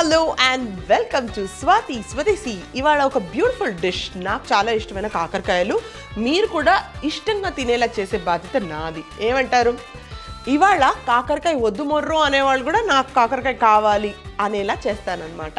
Hello and welcome to Swathi Swadeshi. ఇవాళ ఒక beautiful dish నాకు చాలా ఇష్టమైన కాకరకాయలు. మీరు కూడా ఇష్టంగా తినేలా చేసే బాధ్యత నాది. ఏమంటారు? ఇవాళ కాకరకాయ వద్దు మొర్రు అనేవాళ్ళు కూడా నాకు కాకరకాయ కావాలి అనేలా చేస్తానన్నమాట.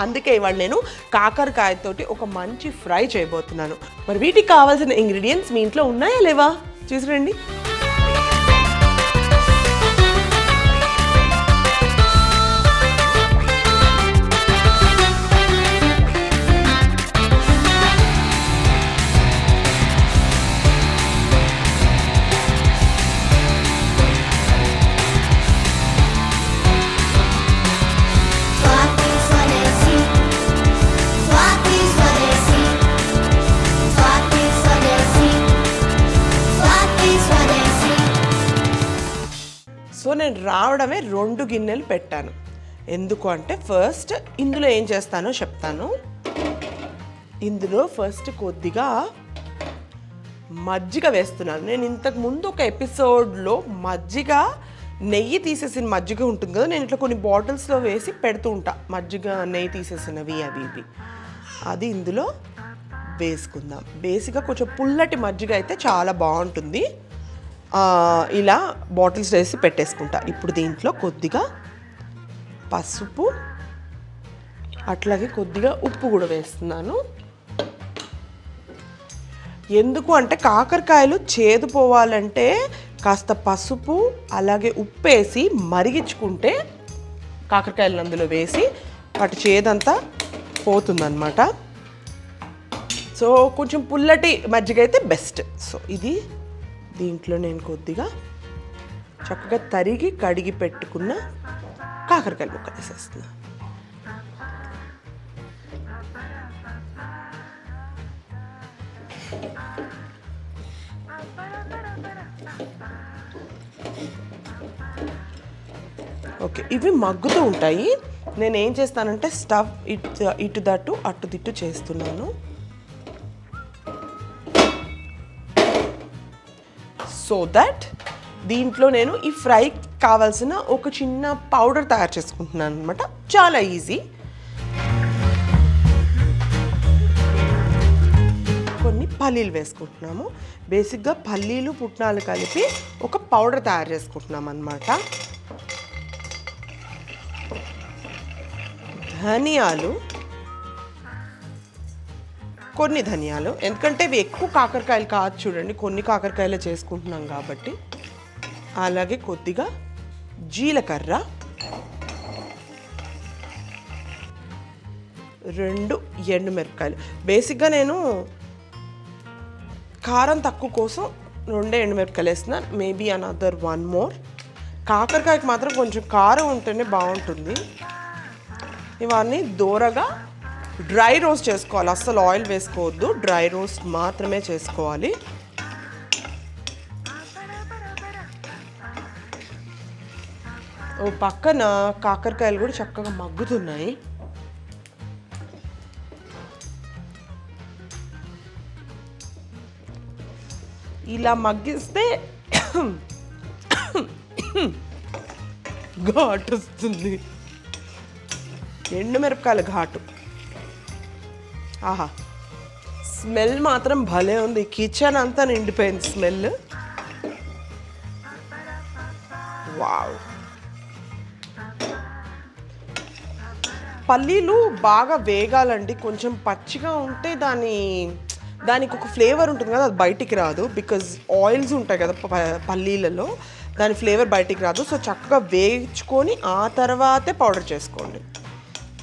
అందుకే ఇవాళ నేను కాకరకాయతోటి ఒక మంచి ఫ్రై చేయబోతున్నాను. మరి వీటికి కావాల్సిన ఇంగ్రీడియంట్స్ మీ ఇంట్లో ఉన్నాయా లేవా? చూసిరండి. రావడమే రెండు గిన్నెలు పెట్టాను. ఎందుకు అంటే ఫస్ట్ ఇందులో ఏం చేస్తానో చెప్తాను. ఇందులో ఫస్ట్ కొద్దిగా మజ్జిగ వేస్తున్నాను. నేను ఇంతకు ముందు ఒక ఎపిసోడ్లో మజ్జిగ నెయ్యి తీసేసిన మజ్జిగ ఉంటుంది కదా నేను ఇట్లా కొన్ని బాటిల్స్లో వేసి పెడుతూ ఉంటా. మజ్జిగ నెయ్యి తీసేసినవి అవి ఇవి. అది ఇందులో వేసుకుందాం. బేసిక్గా కొంచెం పుల్లటి మజ్జిగ అయితే చాలా బాగుంటుంది. ఇలా బాటిల్స్ వేసి పెట్టేసుకుంటా. ఇప్పుడు దీంట్లో కొద్దిగా పసుపు అట్లాగే కొద్దిగా ఉప్పు కూడా వేస్తున్నాను. ఎందుకు అంటే కాకరకాయలు చేదు పోవాలంటే కాస్త పసుపు అలాగే ఉప్పు వేసి మరిగించుకుంటే కాకరకాయలు అందులో వేసి వాటి చేదంతా పోతుందన్నమాట. సో కొంచెం పుల్లటి మజ్జిగ అయితే బెస్ట్. సో ఇది దీంట్లో నేను కొద్దిగా చక్కగా తరిగి కడిగి పెట్టుకున్న కాకరకాయలు ముక్కలు వేసేస్తున్నా. ఓకే ఇవి మగ్గుతూ ఉంటాయి. నేను ఏం చేస్తానంటే స్టవ్ ఇటు ఇటు దట్టు అటు దిట్టు చేస్తున్నాను. సో దట్ దీంట్లో నేను ఈ ఫ్రై కావాల్సిన ఒక చిన్న పౌడర్ తయారు చేసుకుంటున్నాను అనమాట చాలా ఈజీ. కొన్ని పల్లీలు వేసుకుంటున్నాము. బేసిక్గా పల్లీలు పుట్నాలు కలిపి ఒక పౌడర్ తయారు చేసుకుంటున్నాం అనమాట ధనియాలు కొన్ని ధనియాలు. ఎందుకంటే ఇవి ఎక్కువ కాకరకాయలు కాదు చూడండి కొన్ని కాకరకాయలు చేసుకుంటున్నాం కాబట్టి. అలాగే కొద్దిగా జీలకర్ర. రెండు ఎండుమిరపకాయలు. బేసిక్గా నేను కారం తక్కువ కోసం రెండే ఎండుమిరపకాయలు వేసిన మేబీ అనదర్ వన్ మోర్ కాకరకాయకి మాత్రం కొంచెం కారం ఉంటేనే బాగుంటుంది. ఇవన్నీ దూరగా డ్రై రోస్ట్ చేసుకోవాలి. అస్సలు ఆయిల్ వేసుకోవద్దు. డ్రై రోస్ట్ మాత్రమే చేసుకోవాలి. ఓ పక్కన కాకరకాయలు కూడా చక్కగా మగ్గుతున్నాయి. ఇలా మగ్గిస్తే ఘాటు వస్తుంది. ఎండుమిరపకాయల ఘాటు. ఆహా. స్మెల్ మాత్రం భలే ఉంది. కిచెన్ అంతా నిండిపోయింది స్మెల్. వావ్. పల్లీలు బాగా వేగాలండి. కొంచెం పచ్చిగా ఉంటే దాని దానికి ఒక ఫ్లేవర్ ఉంటుంది కదా అది బయటికి రాదు. బికాజ్ ఆయిల్స్ ఉంటాయి కదా ప- పల్లీలలో. దాని ఫ్లేవర్ బయటికి రాదు. సో చక్కగా వేయించుకొని ఆ తర్వాతే పౌడర్ చేసుకోండి.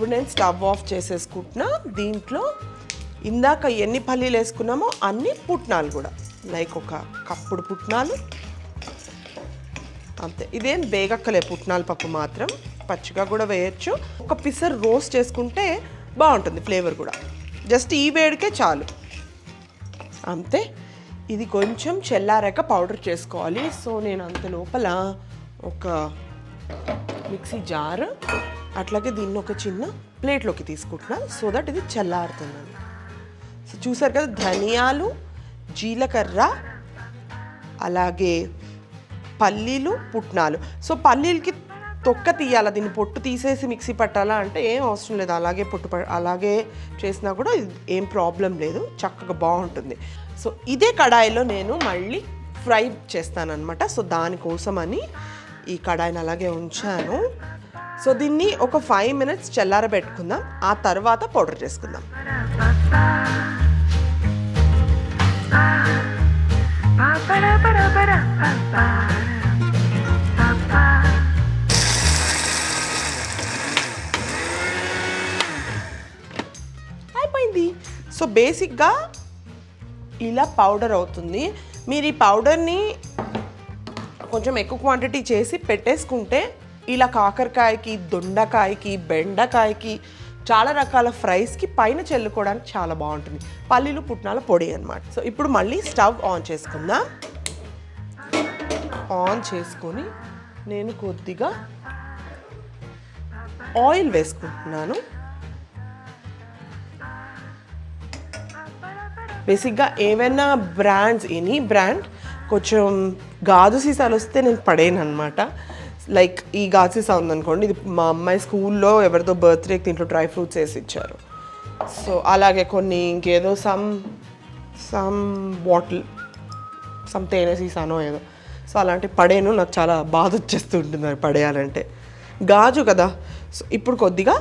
ఇప్పుడు నేను స్టవ్ ఆఫ్ చేసేసుకుంటున్నా. దీంట్లో ఇందాక ఎన్ని పల్లీలు వేసుకున్నామో అన్ని పుట్నాలు కూడా. లైక్ ఒక కప్పుడు పుట్నాలు. అంతే. ఇదేం బేగక్కలే పుట్నాల పప్పు మాత్రం. పచ్చిగా కూడా వేయచ్చు. ఒక పిసర్ రోస్ట్ చేసుకుంటే బాగుంటుంది ఫ్లేవర్ కూడా. జస్ట్ ఈ వేడికే చాలు. అంతే. ఇది కొంచెం చెల్లారాక పౌడర్ చేసుకోవాలి. సో నేను అంత లోపల ఒక మిక్సీ జార్ అట్లాగే దీన్ని ఒక చిన్న ప్లేట్లోకి తీసుకుంటున్నా. సో దట్ ఇది చల్లారుతుంది సో చూసారు కదా ధనియాలు జీలకర్ర అలాగే పల్లీలు పుట్నాలు. సో పల్లీలకి తొక్క తీయాలా? దీన్ని పొట్టు తీసేసి మిక్సీ పట్టాలా అంటే ఏం అవసరం లేదు. అలాగే పొట్టు అలాగే చేసినా కూడా ఏం ప్రాబ్లం లేదు. చక్కగా బాగుంటుంది. సో ఇదే కడాయిలో నేను మళ్ళీ ఫ్రై చేస్తానన్నమాట. సో దానికోసమని ఈ కడాయిని అలాగే ఉంచాను. సో దీన్ని ఒక ఫైవ్ మినిట్స్ చల్లారబెట్టుకుందాం ఆ తర్వాత పౌడర్ చేసుకుందాం. అయిపోయింది. సో బేసిక్గా ఇలా పౌడర్ అవుతుంది. మీరు ఈ పౌడర్ని కొంచెం ఎక్కువ క్వాంటిటీ చేసి పెట్టేసుకుంటే ఇలా కాకరకాయకి దొండకాయకి బెండకాయకి చాలా రకాల ఫ్రైస్కి పైన చల్లుకోవడానికి చాలా బాగుంటుంది. పల్లీలు పుట్నాల పొడి అనమాట సో ఇప్పుడు మళ్ళీ స్టవ్ ఆన్ చేసుకుందాం. ఆన్ చేసుకొని నేను కొద్దిగా ఆయిల్ వేసుకుంటున్నాను. బేసిక్గా ఏవైనా బ్రాండ్స్ ఎనీ బ్రాండ్ కొంచెం గాజు సీసాలు వస్తే నేను పడేను అనమాట లైక్ ఈ గాజు సీసా ఉందనుకోండి ఇది మా అమ్మాయి స్కూల్లో ఎవరితో బర్త్డేకి దీంట్లో డ్రై ఫ్రూట్స్ వేసి ఇచ్చారు. సో అలాగే కొన్ని ఇంకేదో సమ్ సమ్ బాటిల్ సమ్ తేనె సీసానో ఏదో. సో అలాంటి పడేను నాకు చాలా బాధ వచ్చేస్తూ ఉంటుంది అది పడేయాలంటే. గాజు కదా. సో ఇప్పుడు కొద్దిగా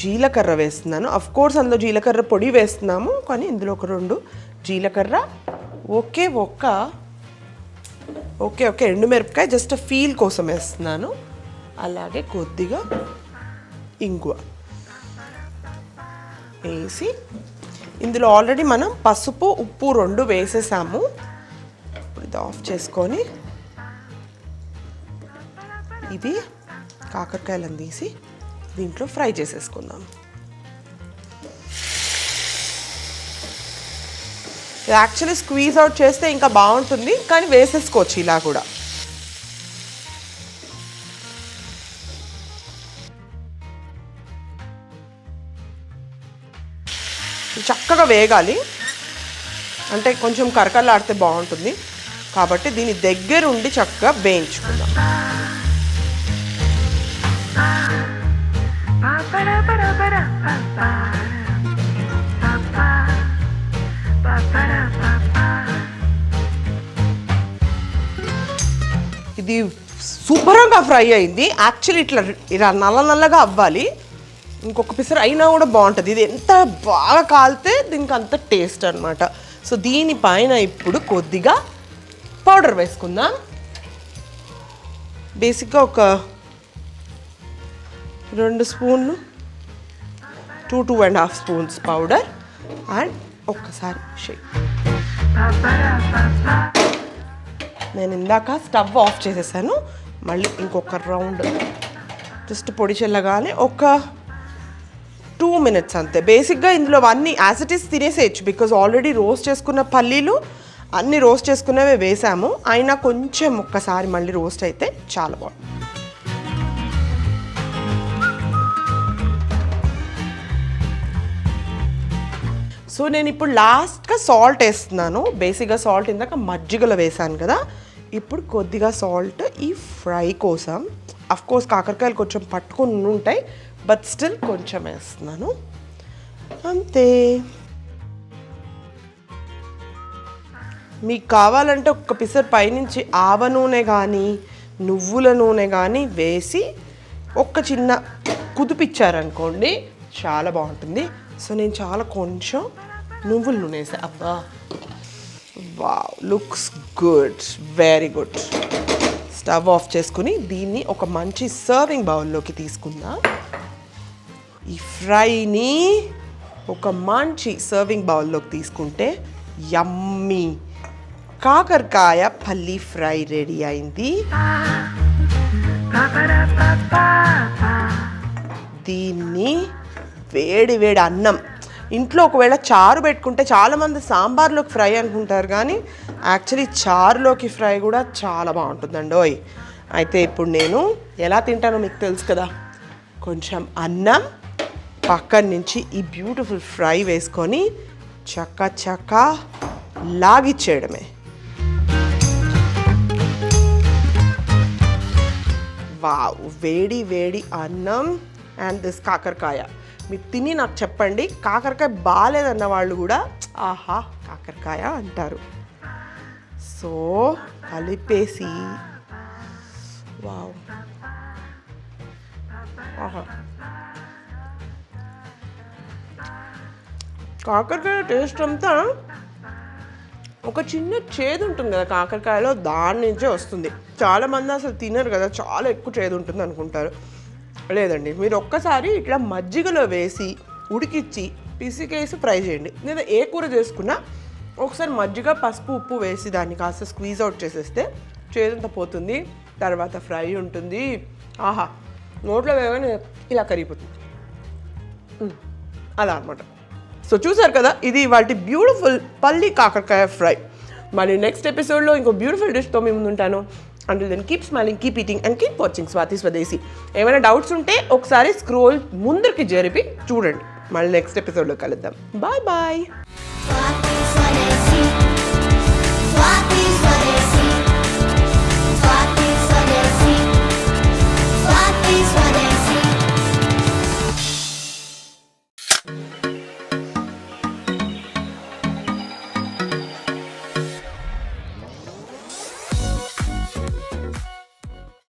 జీలకర్ర వేస్తున్నాను. అఫ్ కోర్స్ అందులో జీలకర్ర పొడి వేస్తున్నాము కానీ ఇందులో ఒక రెండు జీలకర్ర ఒకే ఒక్క ఓకే ఓకే ఎండు మిరపకాయ జస్ట్ ఫీల్ కోసం వేస్తున్నాను. అలాగే కొద్దిగా ఇంగువ వేసి ఇందులో ఆల్రెడీ మనం పసుపు ఉప్పు రెండు వేసేసాము. ఇప్పుడు ఇది ఆఫ్ చేసుకొని ఇది కాకరకాయలను తీసి దీంట్లో ఫ్రై చేసేసుకుందాం. యాక్చువల్లీ స్క్వీజ్ అవుట్ చేస్తే ఇంకా బాగుంటుంది. కానీ వేసేసుకోవచ్చు ఇలా కూడా. చక్కగా వేగాలి. అంటే కొంచెం కరకరలాడితే బాగుంటుంది. కాబట్టి దీని దగ్గరుండి చక్కగా వేయించుకుందాం. శుభ్రంగా ఫ్రై అయింది. యాక్చువల్లీ ఇట్లా ఇలా నల్ల నల్లగా అవ్వాలి. ఇంకొక పిసర్ అయినా కూడా బాగుంటుంది. ఇది ఎంత బాగా కాలితే దీనికి అంత టేస్ట్ అనమాట సో దీనిపైన ఇప్పుడు కొద్దిగా పౌడర్ వేసుకుందాం. బేసిక్గా ఒక రెండు స్పూన్లు two two and half spoons powder and ఒక్కసారి షేక్ నేను ఇందాక స్టవ్ ఆఫ్ చేసేసాను. మళ్ళీ ఇంకొక రౌండ్. జస్ట్ పొడి చల్లగానే ఒక టూ మినిట్స్ అంతే. బేసిక్గా ఇందులో అన్ని ఈస్ తినేసేయచ్చు. బికాజ్ ఆల్రెడీ రోస్ట్ చేసుకున్న పల్లీలు అన్నీ రోస్ట్ చేసుకున్నవే వేసాము. అయినా కొంచెం ఒక్కసారి మళ్ళీ రోస్ట్ అయితే చాలా బాగుంది సో నేను ఇప్పుడు లాస్ట్గా సాల్ట్ వేస్తున్నాను. బేసిక్గా సాల్ట్ ఇందాక మజ్జిగలో వేసాను కదా. ఇప్పుడు కొద్దిగా సాల్ట్ ఈ ఫ్రై కోసం. అఫ్ కోర్స్ కాకరకాయలు కొంచెం పట్టుకొని ఉంటాయి బట్ స్టిల్ కొంచెం వేస్తున్నాను. అంతే. మీకు కావాలంటే ఒక్క పిసర్ పైనుంచి ఆవ నూనె కానీ నువ్వుల నూనె కానీ వేసి ఒక్క చిన్న కుదిపిచ్చారనుకోండి చాలా బాగుంటుంది. సో నేను చాలా కొంచెం నువ్వుల నూనె వేసా. అబ్బా wow looks good very good. Stove off చేసుకుని దీన్ని ఒక మంచి సర్వింగ్ బౌల్లోకి తీసుకుందాం. ఈ ఫ్రైని ఒక మంచి సర్వింగ్ బౌల్లోకి తీసుకుంటే యమ్మీ. కాకరకాయ పల్లి ఫ్రై రెడీ అయింది. దీన్ని వేడి వేడి అన్నం ఇంట్లో ఒకవేళ చారు పెట్టుకుంటే చాలామంది సాంబార్లోకి ఫ్రై అనుకుంటారు కానీ యాక్చువల్లీ చారులోకి ఫ్రై కూడా చాలా బాగుంటుందండి. ఓయ్ అయితే ఇప్పుడు నేను ఎలా తింటానో మీకు తెలుసు కదా. కొంచెం అన్నం పక్కన నుంచి ఈ బ్యూటిఫుల్ ఫ్రై వేసుకొని చక్క చక్క లాగిచ్చేయడమే. వావ్ వేడి వేడి అన్నం అండ్ దిస్ కాకరకాయ. మీరు తిని నాకు చెప్పండి. కాకరకాయ బాగాలేదన్న వాళ్ళు కూడా ఆహా కాకరకాయ అంటారు. సో కలిపేసి వావ్. ఆహా. కాకరకాయ టేస్ట్ అంతా ఒక చిన్న చేదు ఉంటుంది కదా కాకరకాయలో దాని నుంచే వస్తుంది. చాలామంది అసలు తినరు కదా చాలా ఎక్కువ చేదు ఉంటుంది అనుకుంటారు. లేదండి. మీరు ఒక్కసారి ఇట్లా మజ్జిగలో వేసి ఉడికిచ్చి పిసికేసి ఫ్రై చేయండి. లేదా ఏ కూర చేసుకున్నా ఒకసారి మజ్జిగ పసుపు ఉప్పు వేసి దాన్ని కాస్త స్క్వీజ్ అవుట్ చేసేస్తే చేదంతా పోతుంది. తర్వాత ఫ్రై ఉంటుంది. ఆహా! నోట్లో వేయగానే ఇలా కరిగిపోతుంది. అలా అనమాట సో చూసారు కదా ఇది వాటి బ్యూటిఫుల్ పల్లి కాకరకాయ ఫ్రై. మరి నెక్స్ట్ ఎపిసోడ్లో ఇంకో బ్యూటిఫుల్ డిష్తో మీ ముందుంటాను. And then keep smiling keep eating and keep watching Swathi Swadeshi ఏమైనా డౌట్స్ ఉంటే ఒకసారి స్క్రోల్ ముందరికి జరిపి చూడండి. మళ్ళీ నెక్స్ట్ ఎపిసోడ్లో కలుద్దాం. Bye bye